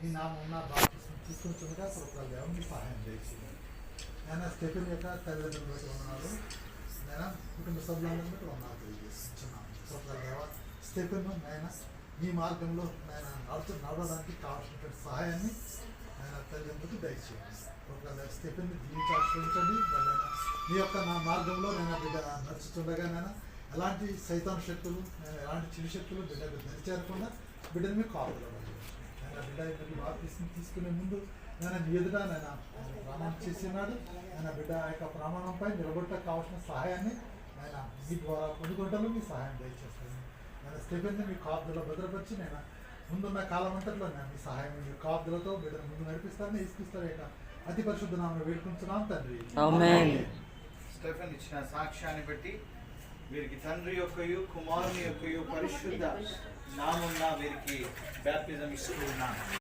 నీ నామం నా బాప్తిసం తీసుకుంటుండగా ప్రభుత్వ మీ సహాయం చేసింది నేను స్టెఫెన్ యొక్క కుటుంబ సభ్యులందరినీ బట్టి ఉన్నాను తెలియజేస్తున్నాను స్టెఫెన్ నాయన నీ మార్గంలో నేను నడుచు నడవడానికి కావాల్సినటువంటి సహాయాన్ని ఆయన తల్లిదండ్రులకు దయచేయండి ప్రభుత్వ స్టెఫెన్ దీవించి మీ యొక్క నా మార్గంలో నేను బిడ్డ నడుచుతుండగా నేను ఎలాంటి సైతాన్ శక్తులు నేను ఎలాంటి చిరు శక్తులు బిడ్డకు దరిచేరకుండా బిడ్డని మీకు కాపుదల బిడ్డ ఇక్కడికి బాప్తీసం తీసుకునే ముందు నేను నీ ఎదుట నేను ప్రమాణం చేసినాడు. నేను బిడ్డ ఆ యొక్క ప్రమాణంపై నిలబడటకు కావాల్సిన సహాయాన్ని ఆయన మీ ద్వారా పొందుకుంటాను. మీ సహాయం దయచేస్తాను. నేను స్టెఫెన్ని మీ కాపుదలో భద్రపరిచి నేను ముందున్న కాలం అంతట్లో నేను మీ సహాయం మీ కాపుదలతో బిడ్డను ముందు నడిపిస్తాను. ఇసుకిస్తారు యొక్క అతి పరిశుద్ధ నామను వేడుకుంటున్నాం తండ్రి. ఆమేన్. స్టెఫెన్ ఇచ్చిన సాక్ష్యాన్ని బట్టి వీరికి తండ్రి యొక్కయు కుమారుని యొక్కయు పరిశుద్ధ నామున్న వీరికి బ్యాప్టిజం ఇస్తూ ఉన్నాను